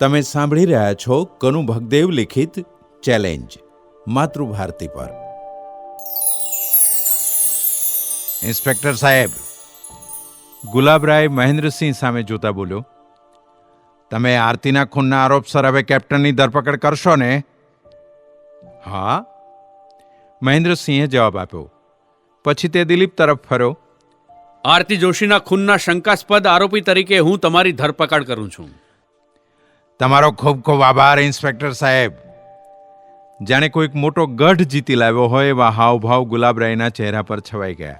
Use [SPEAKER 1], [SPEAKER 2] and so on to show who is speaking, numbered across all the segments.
[SPEAKER 1] તમે સાંભળી રહ્યા છો કનુ ભગદેવ લિખિત ચેલેન્જ માતૃભારતી પર. ઇન્સ્પેક્ટર સાહેબ ગુલાબરાય મહેન્દ્રસિંહ સામે જોતા બોલ્યો તમે આરતીના ખૂનના આરોપસર હવે કેપ્ટનની ધરપકડ કરશો ને? હા. મહેન્દ્રસિંહે જવાબ આપ્યો. પછી તે દિલીપ તરફ ફર્યો.
[SPEAKER 2] આરતી જોશીના ખૂનના શંકાસ્પદ આરોપી તરીકે હું તમારી ધરપકડ કરું છું.
[SPEAKER 1] તમારો ખૂબ ખૂબ આભાર ઇન્સ્પેક્ટર સાહેબ. જાણે કોઈક મોટો ગઢ જીતી લાવ્યો હોય એવા હાવભાવ ગુલાબરાયના ચહેરા પર છવાઈ ગયા.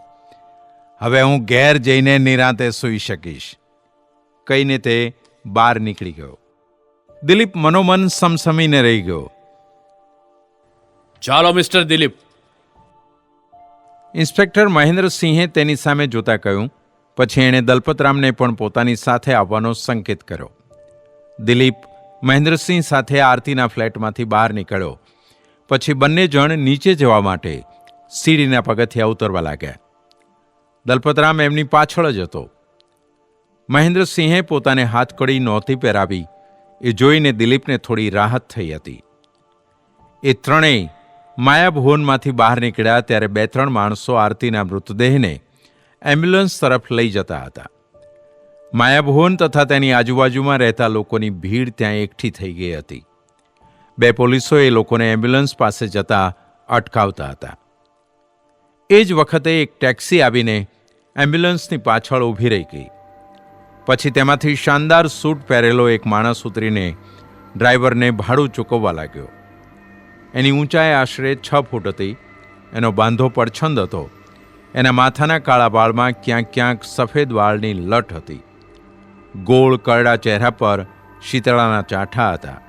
[SPEAKER 1] હવે હું ઘેર જઈને નિરાંતે સૂઈ શકીશ. કહીને તે બહાર નીકળી ગયો. દિલીપ મનોમન સમસમીને રહી ગયો.
[SPEAKER 2] ચાલો મિસ્ટર દિલીપ.
[SPEAKER 1] ઇન્સ્પેક્ટર મહેન્દ્રસિંહે તેની સામે જોતા કહ્યું પછી એણે દલપતરામને પણ પોતાની સાથે આવવાનો સંકેત કર્યો. દિલીપ મહેન્દ્રસિંહ સાથે આરતીના ફ્લેટમાંથી બહાર નીકળ્યો. પછી બંને જણ નીચે જવા માટે સીડીના પગથિયા ઉતરવા લાગ્યા. દલપતરામ એમની પાછળ જ હતો. મહેન્દ્રસિંહે પોતાને હાથકડી નહોતી પહેરાવી. એ જોઈને દિલીપને થોડી રાહત થઈ હતી. એ ત્રણેય માયાભુવનમાંથી બહાર નીકળ્યા ત્યારે બે ત્રણ માણસો આરતીના મૃતદેહને એમ્બ્યુલન્સ તરફ લઈ જતા હતા. માયાભુવન તથા તેની આજુબાજુમાં રહેતા લોકોની ભીડ ત્યાં એકઠી થઈ ગઈ હતી. બે પોલીસો એ લોકોને એમ્બ્યુલન્સ પાસે જતા અટકાવતા હતા. એ જ વખતે એક ટેક્સી આવીને એમ્બ્યુલન્સની પાછળ ઊભી રહી ગઈ. પછી તેમાંથી શાનદાર સૂટ પહેરેલો એક માણસ ઉતરીને ડ્રાઈવરને ભાડું ચૂકવવા લાગ્યો. એની ઊંચાઈ આશરે છ ફૂટ હતી, એનો બાંધો પડછંદ હતો. એના માથાના કાળા વાળમાં ક્યાંક ક્યાંક સફેદ વાળની લટ હતી. ગોળ કરડા ચહેરા પર શીતળાના ચાઠા હતા.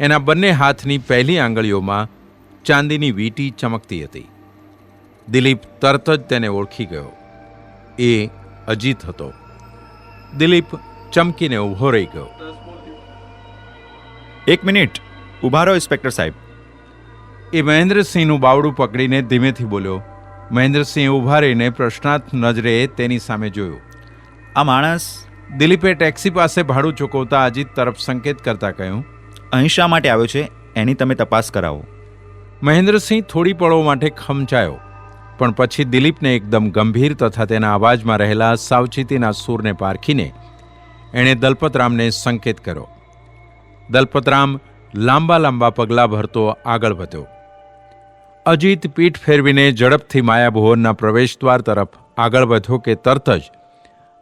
[SPEAKER 1] એના બંને હાથની પહેલી આંગળીઓમાં ચાંદીની વીંટી ચમકતી હતી. દિલીપ તરત જ તેને ઓળખી ગયો. એ અજીત હતો. દિલીપ ચમકીને ઊભો રહી ગયો.
[SPEAKER 3] એક મિનિટ. ઊભા રહો ઇન્સ્પેક્ટર સાહેબ.
[SPEAKER 1] એ મહેન્દ્રસિંહનું બાવડું પકડીને ધીમેથી બોલ્યો. મહેન્દ્રસિંહ ઊભા રહીને પ્રશ્નાર્થ નજરે તેની સામે જોયું.
[SPEAKER 3] આ માણસ
[SPEAKER 1] દિલીપે ટેક્સી પાસે ભાડું ચૂકવતા અજીત તરફ સંકેત કરતા કહ્યું
[SPEAKER 3] અહીં શા માટે આવ્યો છે? એની તમે તપાસ કરાવો.
[SPEAKER 1] મહેન્દ્રસિંહ થોડી પળો માટે ખમચાયો પણ પછી દિલીપને એકદમ ગંભીર તથા તેના અવાજમાં રહેલા સાવચેતીના સૂરને પારખીને એણે દલપતરામને સંકેત કર્યો. દલપતરામ લાંબા લાંબા પગલાં ભરતો આગળ વધ્યો. અજીત પીઠ ફેરવીને ઝડપથી માયાભુવનના પ્રવેશદ્વાર તરફ આગળ વધ્યો કે તરત જ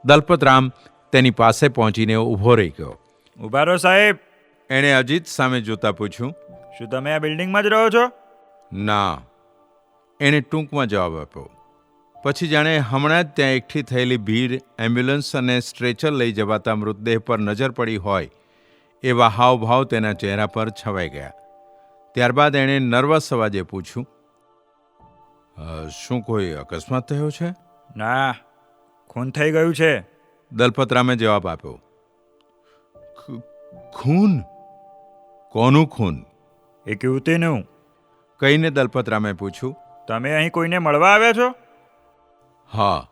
[SPEAKER 1] દલપતરામ તેની પાસે પહોંચીને ઊભો રહી ગયો.
[SPEAKER 3] ઊભા રહો સાહેબ.
[SPEAKER 1] એણે અજીત સામે જોતા પૂછ્યું
[SPEAKER 3] શું તમે આ બિલ્ડિંગમાં જ રહો છો?
[SPEAKER 1] ના. એણે ટૂંકમાં જવાબ આપ્યો. પછી જાણે હમણાં જ ત્યાં એકઠી થયેલી ભીડ એમ્બ્યુલન્સ અને સ્ટ્રેચર લઈ જવાતા મૃતદેહ પર નજર પડી હોય એવા હાવભાવ તેના ચહેરા પર છવાઈ ગયા. ત્યારબાદ એણે નર્વસ અવાજે પૂછ્યું શું કોઈ અકસ્માત થયો છે?
[SPEAKER 3] ના ખૂન થઈ ગયું છે.
[SPEAKER 1] દલપતરામે જવાબ આપ્યો ખૂન? કોનું ખૂન?
[SPEAKER 3] એક યુવતીનું
[SPEAKER 1] કહીને દલપતરામે પૂછ્યું
[SPEAKER 3] તમે અહીં કોઈને મળવા આવ્યા છો?
[SPEAKER 1] હા.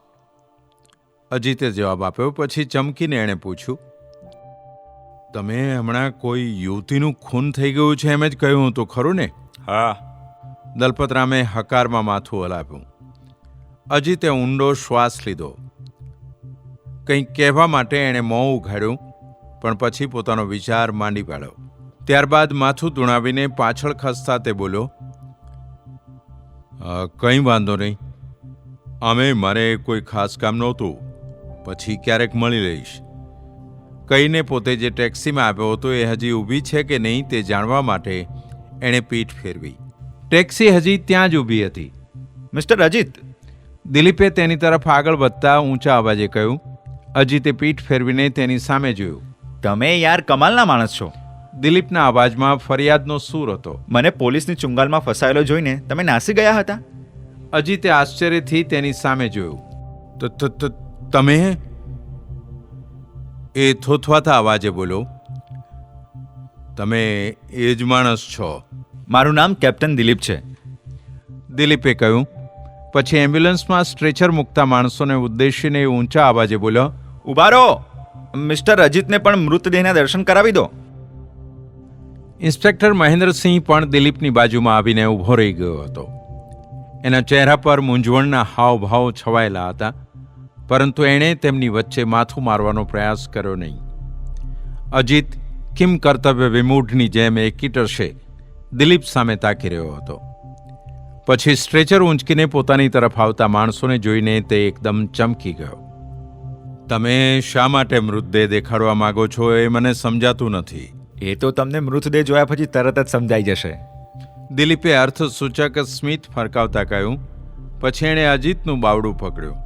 [SPEAKER 1] અજીતે જવાબ આપ્યો પછી ચમકીને એણે પૂછ્યું તમે હમણાં કોઈ યુવતીનું ખૂન થઈ ગયું છે એમ જ કહ્યું હતું ખરું ને?
[SPEAKER 3] હા.
[SPEAKER 1] દલપતરામે હકારમાં માથું હલાવ્યું. અજીતે ઊંડો શ્વાસ લીધો. કંઈક કહેવા માટે એણે મોં ઉઘાડ્યું, પણ પછી પોતાનો વિચાર માંડી પાડ્યો. ત્યારબાદ માથું ધુણાવીને પાછળ ખસતા તે બોલ્યો કંઈ વાંધો નહીં. અમે, મારે કોઈ ખાસ કામ નહોતું. પછી ક્યારેક મળી લઈશ. કહીને પોતે જે ટેક્સીમાં આવ્યો હતો એ હજી ઊભી છે કે નહીં તે જાણવા માટે એણે પીઠ ફેરવી. ટેક્સી હજી ત્યાં જ ઊભી હતી.
[SPEAKER 3] મિસ્ટર અજીત,
[SPEAKER 1] દિલીપે તેની તરફ આગળ વધતા ઊંચા અવાજે કહ્યું અજીતે પીઠ ફેરવીને તેની સામે જોયું.
[SPEAKER 3] તમે યાર કમાલના માણસ છો.
[SPEAKER 1] દિલીપના અવાજમાં ફરિયાદનો સૂર હતો.
[SPEAKER 3] મને પોલીસની ચુંગાલમાં ફસાયેલો જોઈને તમે નાસી ગયા હતા?
[SPEAKER 1] અજીતે આશ્ચર્યથી તેની સામે જોયું. "ત- ત- ત- તમે? એ થોથવાતા અવાજે બોલો તમે એ જ માણસ છો.
[SPEAKER 3] મારું નામ કેપ્ટન દિલીપ છે.
[SPEAKER 1] દિલીપે કહ્યું. પછી એમ્બ્યુલન્સમાં સ્ટ્રેચર મૂકતા માણસોને ઉદ્દેશીને ઊંચા અવાજે બોલ્યો.
[SPEAKER 3] ઊભા રહો મિસ્ટર અજીતને પણ મૃતદેહના દર્શન કરાવી દો.
[SPEAKER 1] ઇન્સ્પેક્ટર મહેન્દ્રસિંહ પણ દિલીપની બાજુમાં આવીને ઊભો રહી ગયો હતો. એના ચહેરા પર મૂંઝવણના હાવભાવ છવાયેલા હતા, પરંતુ એણે તેમની વચ્ચે માથું મારવાનો પ્રયાસ કર્યો નહીં. અજીત કિમ કર્તવ્ય વિમૂઢની જેમ એકીટરશે દિલીપ સામે તાકી રહ્યો હતો. પછી સ્ટ્રેચર ઊંચકીને પોતાની તરફ આવતા માણસોને જોઈને તે એકદમ ચમકી ગયો. તમે શા માટે મૃતદેહ દેખાડવા માંગો છો એ મને સમજાતું નથી.
[SPEAKER 3] એ તો તમને મૃતદેહ જોયા પછી તરત જ સમજાઈ જશે.
[SPEAKER 1] દિલીપે અર્થસૂચક સ્મિત ફરકાવતા કહ્યું પછી એણે અજીતનું બાવડું પકડ્યું.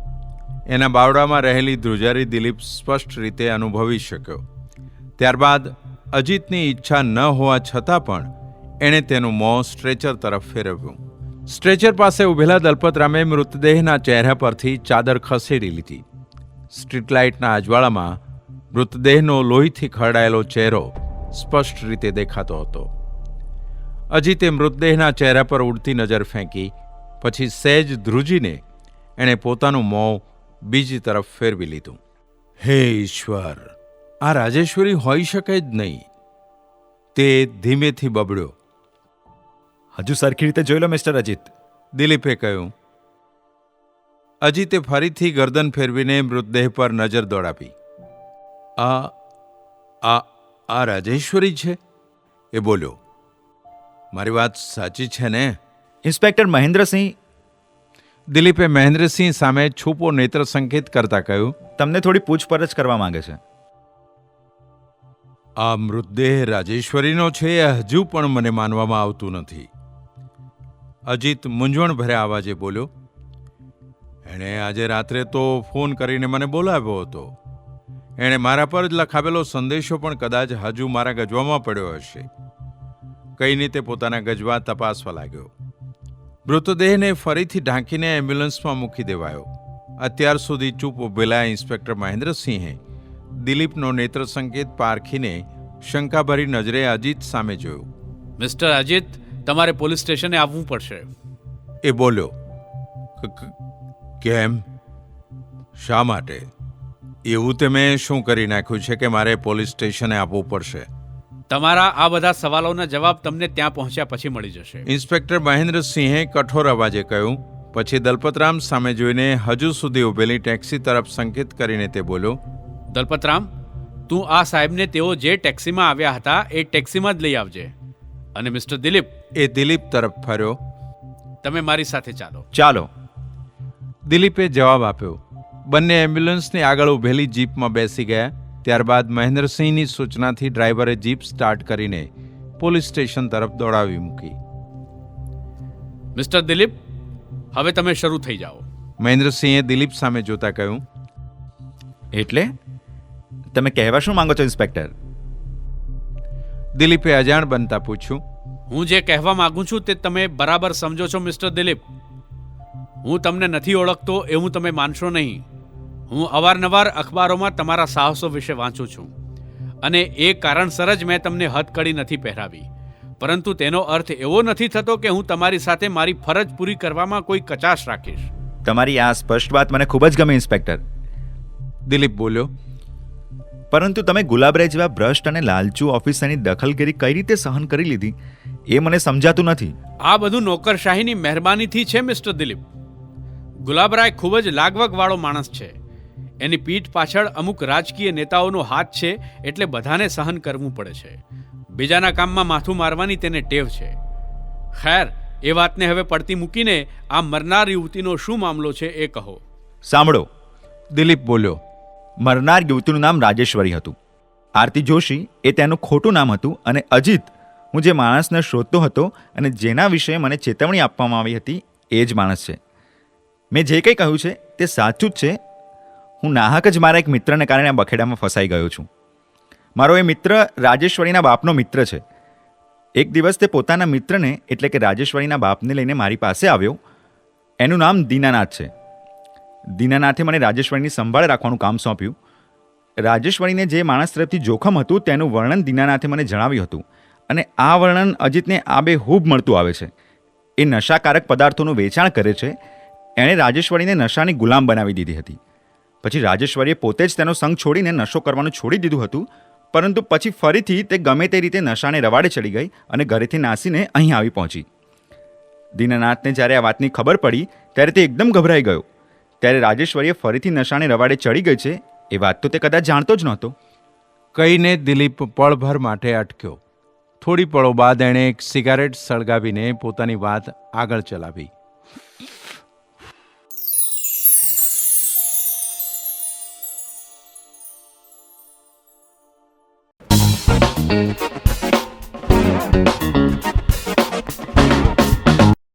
[SPEAKER 1] એના બાવડામાં રહેલી ધ્રુજારી દિલીપ સ્પષ્ટ રીતે અનુભવી શક્યો. ત્યારબાદ અજીતની ઈચ્છા ન હોવા છતાં પણ એણે તેનું મોં સ્ટ્રેચર તરફ ફેરવ્યું. સ્ટ્રેચર પાસે ઊભેલા દલપતરામે મૃતદેહના ચહેરા પરથી ચાદર ખસેડી લીધી. સ્ટ્રીટ લાઇટના અજવાળામાં મૃતદેહનો લોહીથી ખરડાયેલો ચહેરો સ્પષ્ટ રીતે દેખાતો હતો. અજીતે મૃતદેહના ચહેરા પર ઉડતી નજર ફેંકી પછી સહેજ ધ્રુજીને એણે પોતાનું મોં બીજી તરફ ફેરવી લીધું. હે ઈશ્વર આ રાજેશ્વરી હોઈ શકે જ નહીં. તે ધીમેથી બબડ્યો.
[SPEAKER 3] હજુ સરખી રીતે જોઈ લો મિસ્ટર અજીત.
[SPEAKER 1] દિલીપે કહ્યું અજીતે ફરીથી ગરદન ફેરવીને મૃતદેહ પર નજર દોડાવી. આ આ આ રાજેશ્વરી છે? એ બોલ્યો. મારી વાત સાચી છે ને?
[SPEAKER 3] ઇન્સ્પેક્ટર મહેન્દ્રસિંહ.
[SPEAKER 1] દિલીપે મહેન્દ્રસિંહ સામે છૂપો નેત્ર સંકેત કરતા કહ્યું
[SPEAKER 3] તમને થોડી પૂછપરછ કરવા માંગે છે.
[SPEAKER 1] આ મૃતદેહ રાજેશ્વરીનો છે એ હજુ પણ મને માનવામાં આવતું નથી. અજીત મૂંઝવણ ભર્યા અવાજે બોલ્યો એણે આજે રાત્રે તો ફોન કરીને મને બોલાવ્યો હતો. એણે મારા પર જ લખાવેલો સંદેશો પણ કદાચ હજુ મારા ગજવામાં પડ્યો હશે. કઈને તે પોતાના ગજવા તપાસવા લાગ્યો. મૃતદેહને ફરીથી ઢાંકીને એમ્બ્યુલન્સમાં મૂકી દેવાયો. અત્યાર સુધી ચૂપ ઉભેલા ઇન્સ્પેક્ટર મહેન્દ્રસિંહે દિલીપનો નેત્ર સંકેત પારખીને શંકાભરી નજરે અજીત સામે જોયું.
[SPEAKER 2] મિસ્ટર અજીત તમારે પોલીસ સ્ટેશને આવવું પડશે.
[SPEAKER 1] એ બોલ્યો. "ક- ક- કેમ? શા માટે? એવું તે મેં શું કરી નાખ્યું છે કે મારે પોલીસ સ્ટેશને આપવું પડશે?
[SPEAKER 2] તમારા આ બધા સવાલોના જવાબ તમને ત્યાં પહોંચ્યા પછી મળી જશે.
[SPEAKER 1] ઇન્સ્પેક્ટર મહેન્દ્રસિંહે કઠોર અવાજે કહ્યું પછી દલપતરામ સામે જોઈને હજુ સુધી ઊભેલી ટેક્સી તરફ સંકેત કરીને તે બોલ્યો
[SPEAKER 2] દલપતરામ તું આ સાહેબને તેઓ જે ટેક્સીમાં આવ્યા હતા એ ટેક્સીમાં જ લઈ આવજે. અને મિસ્ટર દિલીપ
[SPEAKER 1] એ દિલીપ તરફ ફર્યો.
[SPEAKER 2] તમે મારી સાથે ચાલો.
[SPEAKER 3] ચાલો.
[SPEAKER 1] દિલીપે જવાબ આપ્યો બંને એમ્બ્યુલન્સની આગળ ઊભેલી જીપમાં બેસી ગયા ત્યારબાદ મહેન્દ્રસિંહની સૂચનાથી ડ્રાઈવરે જીપ સ્ટાર્ટ કરીને પોલીસ સ્ટેશન તરફ દોડાવી મૂકી.
[SPEAKER 2] મિસ્ટર દિલીપ હવે તમે શરૂ થઈ જાઓ.
[SPEAKER 1] મહેન્દ્રસિંહે દિલીપ સામે જોતા કહ્યું
[SPEAKER 3] એટલે? તમે કહેવા શું માંગો છો ઇન્સ્પેક્ટર?
[SPEAKER 1] દિલીપે અજાણ બનતા પૂછ્યું
[SPEAKER 2] હું જે કહેવા માંગુ છું તે તમે બરાબર સમજો છો મિસ્ટર દિલીપ. હું તમને નથી ઓળખતો એવું તમે માનશો નહીં. હું અવારનવાર અખબારોમાં તમારા સાહસો વિશે વાંચું છું. અને એ કારણસર જ મેં તમને હથકડી નથી પહેરાવી. પરંતુ તેનો અર્થ એવો નથી થતો કે હું તમારી સાથે મારી ફરજ પૂરી કરવામાં કોઈ કચાશ રાખીશ.
[SPEAKER 3] તમારી આ સ્પષ્ટ વાત મને ખૂબ જ ગમે ઇન્સ્પેક્ટર.
[SPEAKER 1] દિલીપ બોલ્યો
[SPEAKER 3] પરંતુ તમે ગુલાબરાય જેવા ભ્રષ્ટ અને લાલચુ ઓફિસરની દખલગીરી કઈ રીતે સહન કરી લીધી એ મને સમજાતું નથી.
[SPEAKER 2] આ બધું નોકરશાહીની મહેરબાનીથી છે મિસ્ટર દિલીપ. ગુલાબરાય ખૂબ જ લાગવગવાળો માણસ છે. એની પીઠ પાછળ અમુક રાજકીય નેતાઓનો હાથ છે એટલે બધાને સહન કરવું પડે છે. બીજાના કામમાં માથું મારવાની તેને ટેવ છે. ખેર, એ વાતને હવે પડતી મૂકીને આ મરનાર યુવતીનો શું મામલો છે એ કહો.
[SPEAKER 3] સાંભળો.
[SPEAKER 1] દિલીપ બોલ્યો.
[SPEAKER 3] મરનાર યુવતીનું નામ રાજેશ્વરી હતું. આરતી જોશી એ તેનું ખોટું નામ હતું અને અજીત, હું જે માણસને શોધતો હતો અને જેના વિશે મને ચેતવણી આપવામાં આવી હતી, એ જ માણસ છે. મેં જે કંઈ કહ્યું છે, તે સાચું જ છે. હું નાહક જ મારા એક મિત્રને કારણે આ બખેડામાં ફસાઈ ગયો છું. મારો એ મિત્ર રાજેશ્વરીના બાપનો મિત્ર છે. એક દિવસ તે પોતાના મિત્રને, એટલે કે રાજેશ્વરીના બાપને લઈને મારી પાસે આવ્યો. એનું નામ દીનાનાથ છે. દીનાનાથે મને રાજેશ્વરીની સંભાળ રાખવાનું કામ સોંપ્યું. રાજેશ્વરીને જે માણસ તરફથી જોખમ હતું, તેનું વર્ણન દીનાનાથે મને જણાવ્યું હતું. અને આ વર્ણન અજીતને આબેહૂબ મળતું આવે છે. એ નશાકારક પદાર્થોનું વેચાણ કરે છે. એણે રાજેશ્વરીને નશાની ગુલામ બનાવી દીધી હતી. પછી રાજેશ્વરીએ પોતે જ તેનો સંગ છોડીને નશો કરવાનું છોડી દીધું હતું, પરંતુ પછી ફરીથી તે ગમે તે રીતે નશાને રવાડે ચડી ગઈ અને ઘરેથી નાસીને અહીં આવી પહોંચી. દીનાનાથને જ્યારે આ વાતની ખબર પડી, ત્યારે તે એકદમ ગભરાઈ ગયો. ત્યારે રાજેશ્વરીએ ફરીથી નશાને રવાડે ચડી ગઈ છે, એ વાત તો તે કદાચ જાણતો જ નહોતો.
[SPEAKER 1] કહીને દિલીપ પળભર માટે અટક્યો. થોડી પળો બાદ એણે એક સિગારેટ સળગાવીને પોતાની વાત આગળ ચલાવી. Thank you.